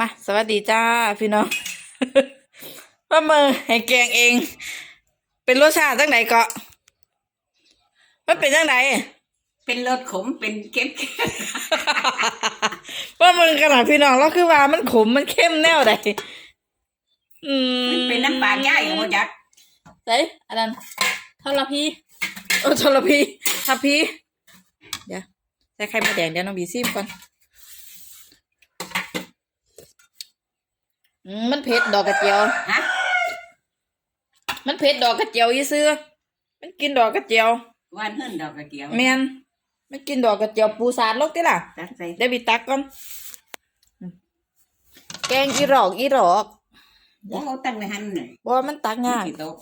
มาสวัสดีจ้าพี่น้องว่ามือให้แกงเอง เป็นรสชาติจังไหนเกาะมันเป็นจังไหนเป็นรสขมเป็นเค็มว่ามึงขนาดพี่น้องเราคือว่ามันขมมันเข้มแนวใดอืมมันเป็นน้ำปลาย่ายของจักไหนอันนั้นทรพีโอ้ทรพีทับพีเดี๋ยวใส่ไข่มดแดงเดี๋ยวน้องบีซิมก่อน อืมมันเผ็ดดอกกระเจียว ฮะมันเผ็ดดอกกระเจียวยี่ซื้อ มันกินดอกกระเจียวหวานหื่นดอกกระเจียวแมนมันกินดอกกระเจียวปูสาดลกติล่ะ ตักใส่เดี๋ยวบีตักก่อนอืมแกงอีหรอกอีหรอกโอ้ตั้งไว้หันหน่อยบ่มันตักง่ายที่โต๊ะ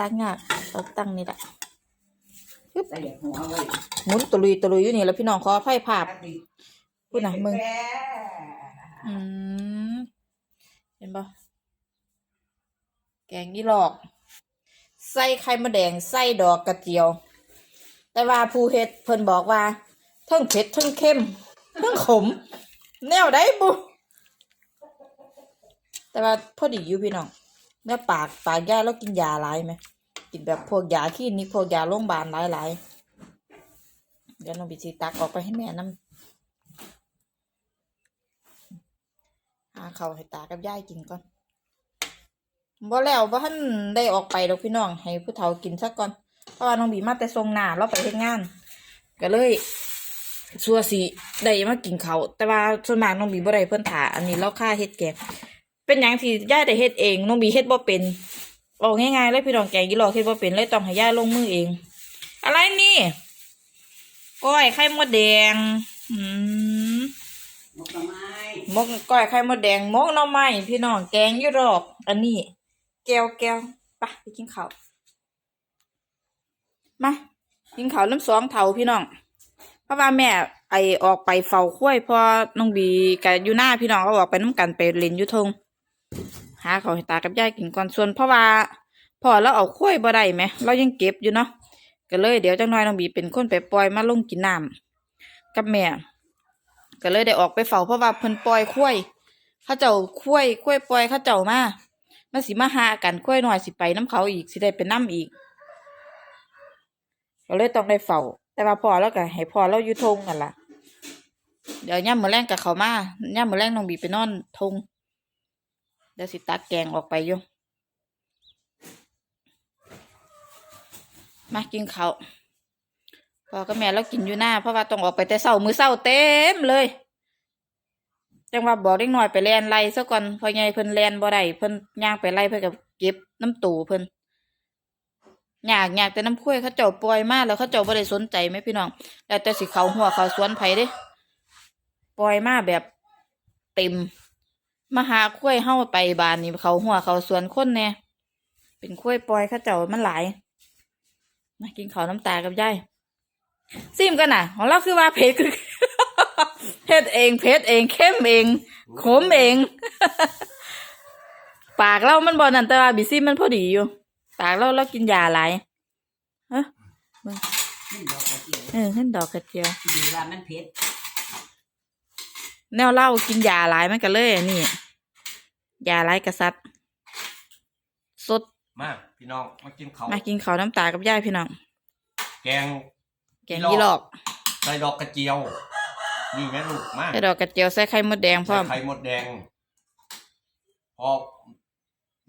ตักง่ายเอาตั้งนี่แหละใส่หัวไว้หมุนตะลุยตะลุยอยู่นี่แล้วพี่น้องขออภัยภาพพูดหน่อยมึงอืม ปะแกงอีหลอก ใส่ไข่มดแดงใส่ดอกกระเจียว แต่ว่าผู้เฮ็ดเพิ่นบอกว่าเทั้งเผ็ดเทั้งเข้มเทั้งขม แนวได้บุแต่ว่าพอดีอยู่พี่น้องแม่ปากปากย่าแล้วกินยาหลายไหมกินแบบพวกยาขี้นี้พวกยาโรงพยาบาลหลายๆเดี๋ยวน้องบิจีตักออกไปให้แม่น้ำ หาเขาวให้ตากับยายกินก่อนบ่แล้วบ่ทันได้ออกไปดอกพี่น้อง ให้ผู้เฒ่ากินสักก่อน เพราะว่าน้องบีมาแต่ทรงหน้าเราไปเฮ็ดงาน ก็เลยชัวสิได้มากินเขาวแต่ว่าส่วนมากน้องบีบ่ได้เพิ่นถาอันนี้เราค่าเฮ็ดแกงเป็นหยังที่ยายได้เฮ็ดเองน้องบีเฮ็ดบ่เป็นบอกง่ายๆเลยพี่น้องแกงกี่หลอกเฮ็ดบ่เป็นเลยต้องให้ยายลงมือเอง อะไรนี่ก้อยไข่มดแดง อืม มกหน่อไม้มกก้อยไข่มดแดงมกหน่อไม้พี่น้องแกงยี่รอกอันนี้ แก้วแก้วไปไปกินข้าวมากินข้าวน้ำสองเถาพี่น้องเพราะว่าแม่ไอออกไปเฝ้าคุ้ยพอน้องบีกับอยู่หน้าพี่น้องก็ออกไปน้ำกันไปเล่นยุทงหาเขาให้ตากับยายกินก่อนส่วนเพราะว่าพอเราเอาคุ้ยบ่ได้ไหมเรายังเก็บอยู่เนาะก็เลยเดี๋ยวจังน้อยน้องบีเป็นคนไปปล่อยมาลงกินน้ำกับแม่ ก็เลยได้ออกไปเฝ้าเพราะว่าเพิ่นปล่อยคุ้ยเขาเจ้าคุ้ยคุ้ยปล่อยเขาเจ้ามามันสิมาหากันคุ้ยหน่อยสิไปน้ำเขาอีกสิได้เป็นน้ำอีกก็เลยต้องได้เฝ้าแต่ว่าพอแล้วก็ให้พอเราอยู่ทงกันล่ะ เดี๋ยวย่ามมื้อแรงกับเขามาย่ามมื้อแรงน้องบีไปนอนทงเดี๋ยวสิตักแกงออกไปอยู่มากินเข้า พ่อกับแม่เรากินอยู่หน้าเพราะว่าต้องออกไปแต่เช้ามือเช้าเต็มเลยจังว่าบอกเด็กน้อยไปแลนไล่ซะก่อนพอไงเพิ่นแลนบ่ได้เพิ่นย่างไปไล่เพิ่นก็เก็บน้ำตูเพิ่นอยากอยากแต่น้ำคุ้ยเขาเจ้าปล่อยมากแล้วเขาเจ้าบ่ได้สนใจไหมพี่น้องแล้วแต่สิเขาหัวเขาสวนไผเด้ปล่อยมากแบบเต็มมาหาคุ้ยเฮาไปบานนี่เขาหัวเขาสวนคนแน่เป็นคุ้ยปล่อยเขาเจ้ามันหลายมากินข้าวน้ำตากับยาย ซิมกันน่ะ ของเราคือว่าเผ็ดคือเผ็ดเองเผ็ดเองเข้มเองขมเอง ปากเรามันบอนั่นแต่ว่าบิซิมมันพอดีอยู่ ปากเราเรากินยาหลายฮะขึ้นดอกกระเจียวเออขึ้นดอกกระเจียวดีว่ามันเผ็ดแนวเล่ากินยาหลายมันก็เลยอันนี่ยาหลายกระสัดสดมาพี่น้องมากินเขาวมากินข้าวน้ำตากับยายพี่น้อง แกง แกงยี่หลอกใส่ดอกกระเจียว นี่แม่ลูกมาใส่ดอกกระเจียวใส่ไข่มดแดงพร้อใส่มไข่มดแดง พอ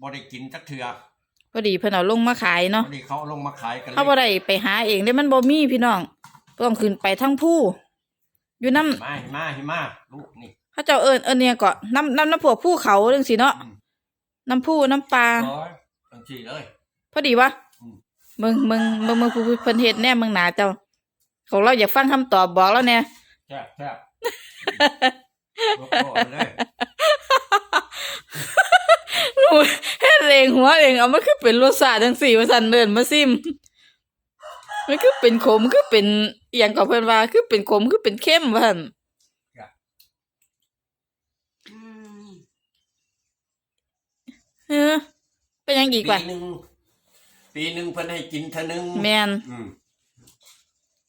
บ่ได้กินจักเถื่อพอดีเพิ่นเอาลงมาขายเนาะพอดีเขาเอาลงมาขายกันเขาบ่ได้ไปหาเองเด้มันบ่มีพี่น้องต้องขึ้นไปทั้งผู้ อยู่น้มาหิมาหิมาลูกนี่ำเขาเจ้าเอิญเอิญเนี่ยก็น้ำน้ำน้ำพวกผู้เขาเรื่องสิเนาะอืม น้ำผู้น้ำปลาร้อยทังทีเลย พอดีวะอืม มึงมึงมึงมึงผู้เพิ่นเฮ็ดแน่มึงหนาเจ้า ของเราอยากฟังคำตอบบอกแล้วเนี่ย แซ่บแซ่บยกโทษเลย หนูเฮ็ดเองหัวเองเอามันคือเป็นรสชาติจังสี่ว่าซั่นเดินมาซิม มันคือเป็นขมคือเป็นอหย่างก็เพิ่นว่าคือเป็นขมคือเป็นเข้มว่าซั่นอืมเออเป็นหยังอีกปีว่าหนึ่งปีหนึ่งเพิ่นให้กินเท่านึงแม่นอืม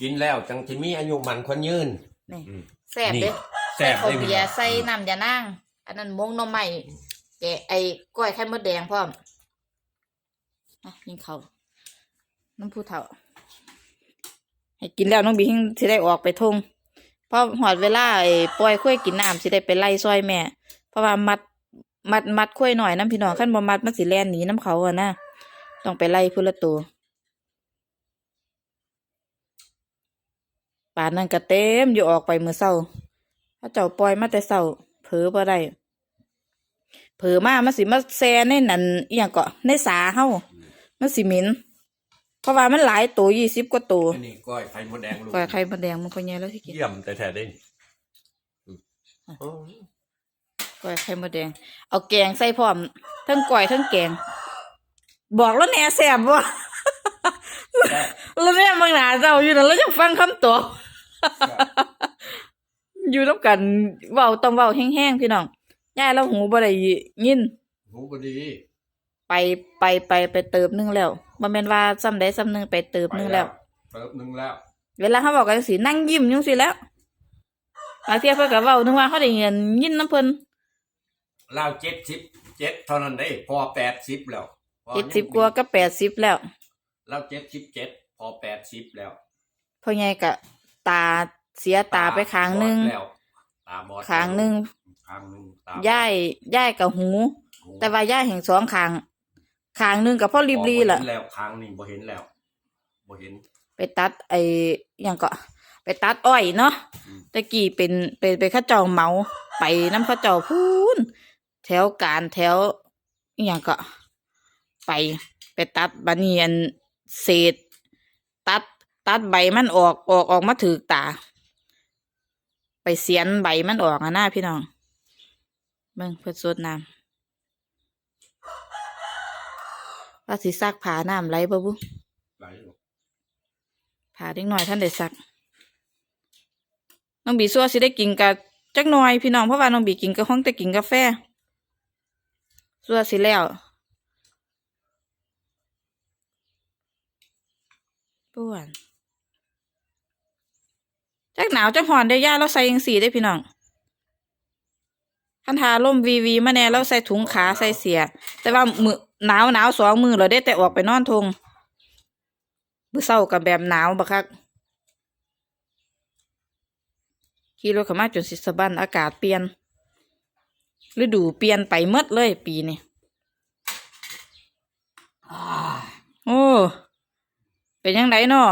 กินแล้วจังที่มีอายุมันคนยืน นี่อืม แซ่บเด้นี่แซ่ใส่บข้าวได้พี่เบียน้อร์งใส่น้ำยานาง อันนั้นมงหน่อไม้แกะไอ้ก้อยไข่มดแดงพร้อมอะยิงเขาวน้ำผู้เฒ่า ให้กินแล้วน้องบีหิงสิได้ออกไปทงเพราะหอดเวลาไอ้ปล่อยข้อยกินน้ำสิได้ไปไล่ซอยแม่ เพราะว่ามัดมัดมัดข้อยหน่อยน้ำพี่น้องขั้นบ่มัดมันสิแล่นหนีน้ำเขาอะนะต้องไปไล่พุ่นละตัว ป่านนั้นก็เต็มอยู่ออกไปมื้อเช้าถ้าเจ้าปล่อยมาแต่เช้าเผลอบ่ได้เผลอมามันสิมาแซ่ในนั่นอีหยังก็ในสาเฮามันสิเหม็นเพราะว่ามันหลายตัวยี่สิบกว่าตัวอันนี้ก้อยไข่มดแดงลูกปล่อยไข่มดแดงมันก็แย่แล้วที่กินเยี่ยมแต่แท้ๆเด้นี่อืมปล่อยไข่มดแดง เอาแกงใส่พร้อม ทั้งก่อยทั้งแกง บอกแล้วแหน่แสบบ่ แซ่บ แล้วแม่บางหนาเจ้าอยู่นั่นแล้วจะฟังคำตอบอยู่น้ำกันเว้าต้องเว้าแห้งๆพี่น้องยายเราหูบ่ได้ยิน หูบ่ดี ไปไปไปไปเติบหนึงแล้วบ่แม่นว่าซ้ำใดซ้ำหนึงไปเติบหนึงแล้ว เติบหนึงแล้ว เวลาเขาบอกกันสินั่งยิ้มจังซี่แหล้วบางเที่ยเพิ่นก็เว้านึกว่าเขาได้เงินยินน้ำเพิ่นลาวเจ็ดสิบเจ็ดเท่านั้นได้พอแปดสิบแล้วพอ70กว่าก็80แล้วลาวเจ็ดสิบเจ็ดพ อแปดสิบแล้วพ่อใหญ่ก็ตาเสียตาไปข้างหนึงบอดแล้วตาบอดข้างหนึงข้างหนึงตาย่ายย่ายกับหู หูแต่ว่าย่ายแห่งสองข้างข้างหนึงกับพ่อรีบรีล่ะ บ่เห็นแล้วข้างนี้บ่เห็นแล้วบ่เห็น ไปตัดไอ้หยังก็ไปตัดอ้อยเนาะอืม ตะกี้เป็นเป็นไปเข้าเจ้าเหมาไปน้ำเข้าเจ้าพูนแถวการแถวอหย่างก็ ไป ไปตัดบันเนียนเศษ ตัดตัดใบมันออกออกออกมาถือตา ไปเสียนใบมันออกอะหน้าพี่น้องเบิ่งเพื่อสดน้ำว่าสิซักผ้าน้ำไหลบ่บุไหลลูกผ่าเด็กหน่อยท่านได้สัก น้องบีซัวสิได้กินกับจักหน่อยพี่น้องเพราะว่าน้องบีกินกับห้องแต่กินกาแฟซัวสิแล้วป้วน จักหนาวจักหอนได้ย่าเราใส่ยังสีได้พี่น้องคันทาล่มวีวีมาแน่เราใส่ถุงขาใส่เสีย แต่ว่ามือหนาวหนาวสองมือเราได้แต่ออกไปนอนทงมือเช้ากับแบบหนาวบักคักขี่รถข้ามาจนสิสบันอากาศเปลี่ยนฤดูเปลี่ยนไปหมดเลยปีนี้อ่โอ้ เป็นยังไงเนาะ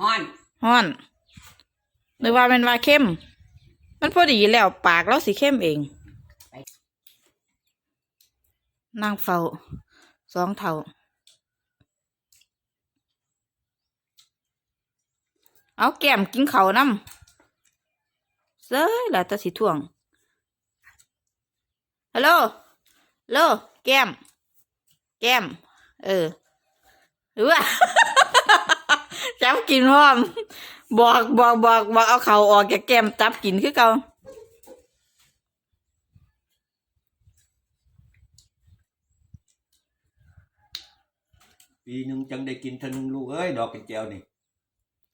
ฮ้อน ฮ้อน หรือว่าเป็นว่าเข้ม มันพอดีแล้วปากเราสิเข้มเอง นั่งเฝ้าสองเท่า เอาแก้มกินเขาน้ำเซ้ยล่ะตะสิท่วง ฮัลโหลฮัลโหลแก้ม แก้ม เออหรือว่า จับกินพร้อม บอกบอกบอกบอกเอาเขาออกจากแก้มจับกินคือเก่าปีหนึงจังได้กินเท่านึงลูกเอ้ยดอกกระเจียวนี่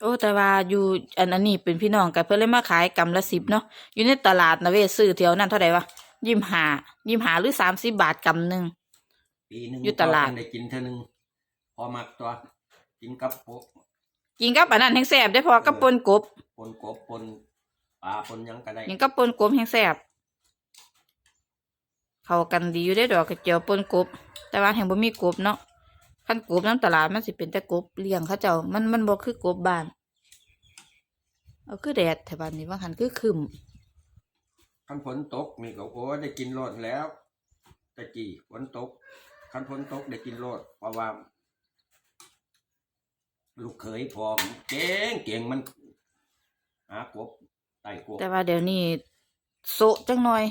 โอ้แต่ว่าอยู่อันอันนี้เป็นพี่น้องกันเพื่อนเลยมาขายกำละสิบเนาะอยู่ในตลาดนะเวยซื้อเที่ยวนั้นเท่าไหร่วะยิมหายิมหาหรือสามสิบบาทกำหนึ่งปีหนึงอยู่ตลาดพอจังได้กินเท่านึงพอมักตัวกินกับโปะ กินกับอันนั้นแห้งแสบได้พอกับปนกบปนกบปนปลาปนหยังก็ได้กินกับปนกบแห้งแสบเข้ากันดีอยู่ได้ดอกกระเจียวปนกบ แต่ว่าแห่งบ่มีกบเนาะขั้นกบน้ำตลาดมันสิเป็นแต่กบเลี้ยงเขาเจ้ามันมันบ่คือกบบ้านเอาคือแดดแถวบ้านนี้ว่าหันคือคึมคันฝนตกนี่ก็โอ้ยได้กินโลดแล้วตะกี้ฝนตกคันฝนตกได้กินโลดเพราะว่า ลูกเขยพร้อมเก่งเก่งมันหากบไต่กบแต่ว่าเดี๋ยวนี้โซะจังหน่อย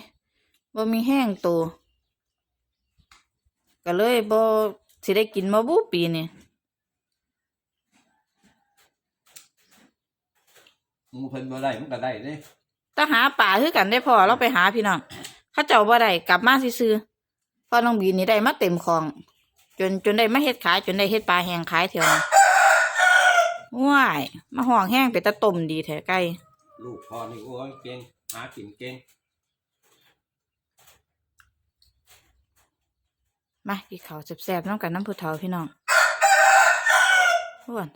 บ่มีแห้งโตก็เลยบ่สิได้กินมาบูปีนี่หมูเพิ่นบ่ได้มันก็ได้เด้ถ้าหาป่าคือกันได้พอเราไปหาพี่น้องเขาเจ้าบ่ได้กลับมาซื่อๆพอน้องบีนี่ได้มาเต็มของ จนจนได้มาเฮ็ดขายจนได้เฮ็ดปลาแห้งขายเที่ยวนี้ ว้ายมาห้องแห้งไปตะต้มดีแท้ไก่ลูกพ่อนี่โอ้ยเก่งหากินเก่งมากินข้าวแซ่บๆน้ำกันน้ำผู้เฒ่าพี่น้องอ้วน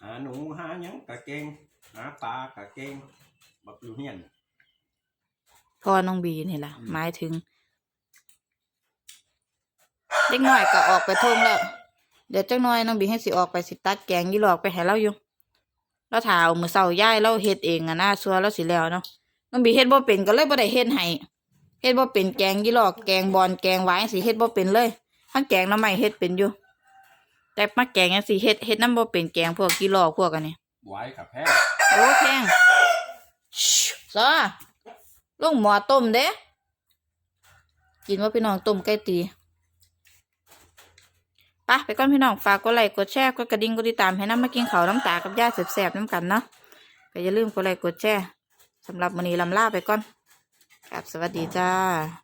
หาหนูหาหยังกะเก่งหาปลากะเก่งบักอยู่เฮียนพ่อน้องบีนี่ล่ะอืมหมายถึง เด็กน้อยก็ออกไปทุ่งแล้ว เดี๋ยวจักหน้อยน้องบีให้สิออกไปสิตัดแกงยี่หลอกไปให้เราอยู่เราถาเอามือเสาย่ายเราเฮ็ดเองอะนะชัวเราสิแล้วเนาะน้องบีเฮ็ดบ่เป็นก็เลยบ่ได้เฮ็ดให้เฮ็ดบ่เป็นแกงยี่หลอกแกงบอนแกงหวายสิเฮ็ดบ่เป็นเลยทั้งแกงหน้ำใหม่เฮ็ดเป็นอยู่ แต่มาแกงจังสิเฮ็ดเฮ็ดน้ำบ่เป็นแกงพวกยี่หลอกพวกอันนี้ไว้กับแพ้โอ้แพงซอลุงหมอต้มเด้กินว่าพี่น้องต้มไก่ตีไปะไปก่อนพี่น้องฝากกดไลค์กดแชร์กดกระดิ่งกดติดตามให้น้ำมากินข้าวน้ำตากับยาแสบๆน้ำกันเนาะก็อย่าลืมกดไลค์กดแชร์สำหรับมันนี้ลำลาไปก่อนครับสวัสดีจ้า